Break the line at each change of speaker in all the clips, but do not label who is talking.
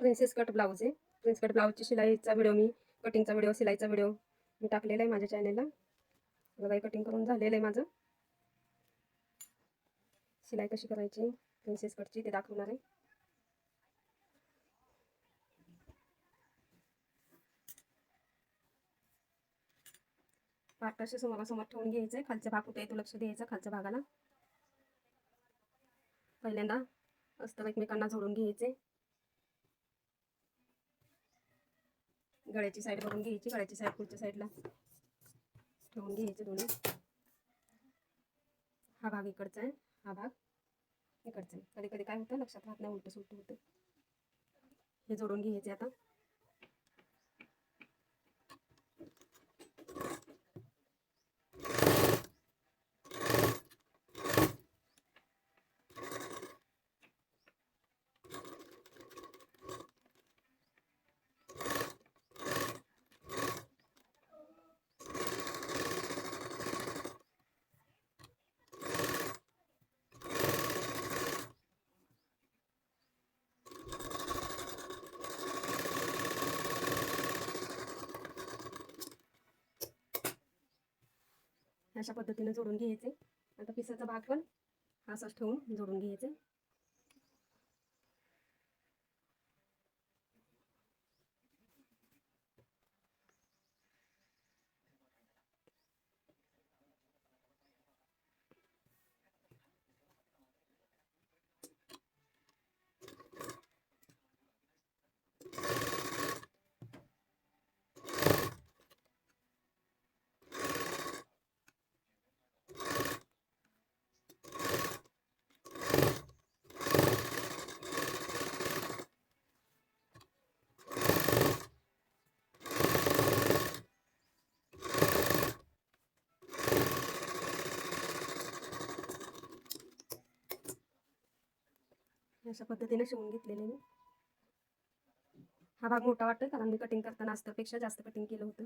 Princess cut blouse आहे. Prince cut ब्लाऊजची शिलाईचा व्हिडिओ मी कटिंगचा व्हिडिओ शिलाईचा व्हिडिओ मी टाकलेला आहे माझ्या चॅनेलला बघा कटिंग करून झालेलं आहे माझं. शिलाई कशी करायची? प्रिन्सेस कटची ते दाखवणार आहे. पाटाशी समोरासमोर ठेवून घ्यायचं. आहे खालच्या भाग कुठे आहे तो लक्ष द्यायचं खालच्या भागाला. पहिल्यांदा अस्तर एकमेकांना जोडून घ्यायचे. गळ्याची साईड बघून घ्यायची गळ्याची साईड पुढच्या साईडला ठेवून घ्यायचे दोन्ही. हा भाग इकडचा आहे हा भाग इकडचा आहे. कधी कधी काय होतं लक्षात राहत नाही उलटं सुलटं होतं. हे जोडून घ्यायचे आता. अशा पद्धतीने जोडून घ्यायचे. आता पिसाचा भाग पण हा असाच ठेवून जोडून घ्यायचे. अशा पद्धतीने शिवून घेतलेले मी. हा भाग मोठा वाटतोय कारण मी कटिंग करताना अस्तरपेक्षा जास्त कटिंग केलं होतं.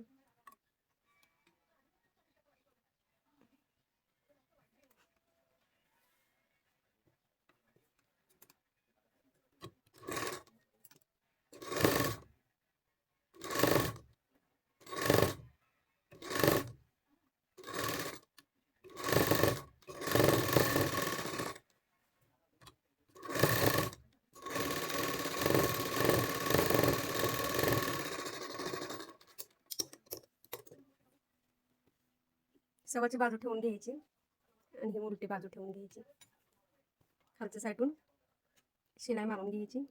सवाची बाजू ठेवून घ्यायची आणि ही उलटी बाजू ठेवून घ्यायची. खालच्या साईडून शिलाई मारून घ्यायची.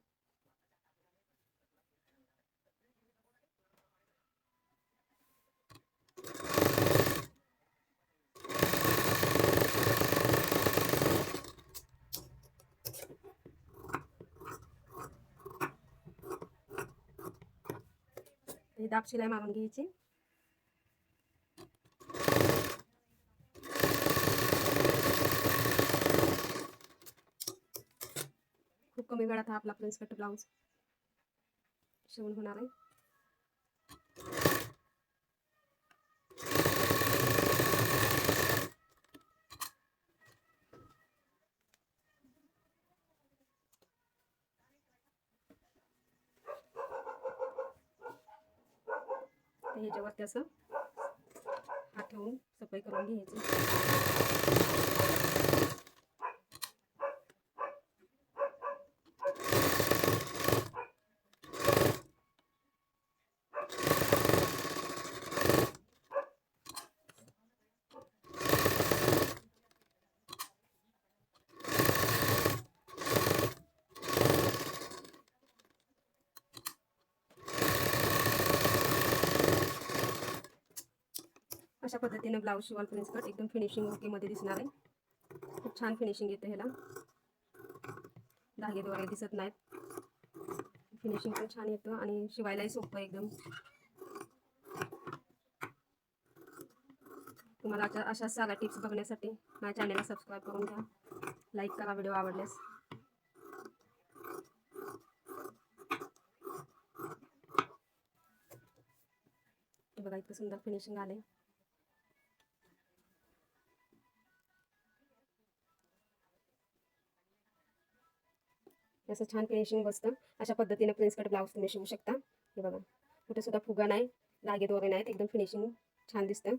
दाब शिलाई मारून घ्यायची. कमी वेळात हा आपला प्रिन्स कट ब्लाऊज शिवून होणार आहे. तर ह्याच्यावरती असं हात ठेवून सफाई करून घ्यायची. अशा पद्धतीने ब्लाऊज शिवाल प्रिन्स कट एकदम फिनिशिंग ओकेमध्ये दिसणार आहे. खूप छान फिनिशिंग येते ह्याला. धागे वगैरे दिसत नाहीत. फिनिशिंग पण छान येतं आणि शिवायलाही सोपं एकदम. तुम्हाला अशा अशा साऱ्या टिप्स बघण्यासाठी माझ्या चॅनलला सबस्क्राईब करून घ्या. लाईक करा व्हिडिओ आवडल्यास. बघा इतकं सुंदर फिनिशिंग आले असं छान फिनिशिंग बसतं. अशा पद्धतीने प्रिन्स कट ब्लाऊज तुम्ही शिवू शकता. हे बघा. कुठे सुद्धा फुगा नाही धागे दोरे नाहीत. एकदम फिनिशिंग छान दिसतं.